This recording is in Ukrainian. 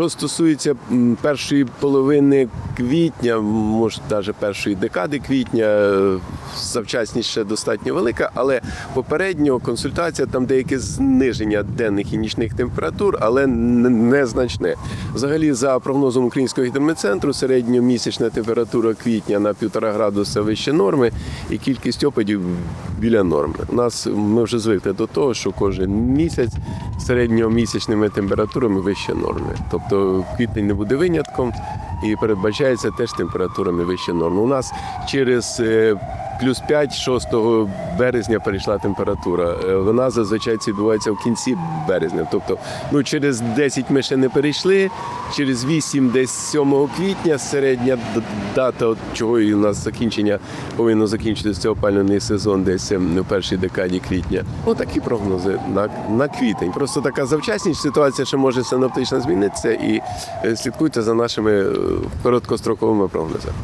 Що стосується першої половини квітня, може навіть першої декади квітня, е, завчасність ще достатньо велика, але попередньо консультація там деяке зниження денних і нічних температур, але незначне. Взагалі, за прогнозом Українського гідрометцентру, середньомісячна температура квітня на 1,5 градуса вище норми і кількість опадів біля норми. У нас ми вже звикли до того, що кожен місяць середньомісячними температурами вище норми. Тобто квітень не буде винятком і передбачається теж температурами вище норми. У нас через е, плюс 5 6 березня перейшла температура. Е, Вона зазвичай відбувається в кінці березня. Тобто, ну через 10 ми ще не перейшли, через 8 десь 7 квітня середня дата, от чого і у нас закінчення повинно закінчитися опалювальний сезон десь ем, у першій декаді квітня. Ну такі прогнози на, на квітень. Просто така завчасність ситуація ще може синоптично змінитися і е, слідкуйте за нашими е, короткостроковими прогнозами.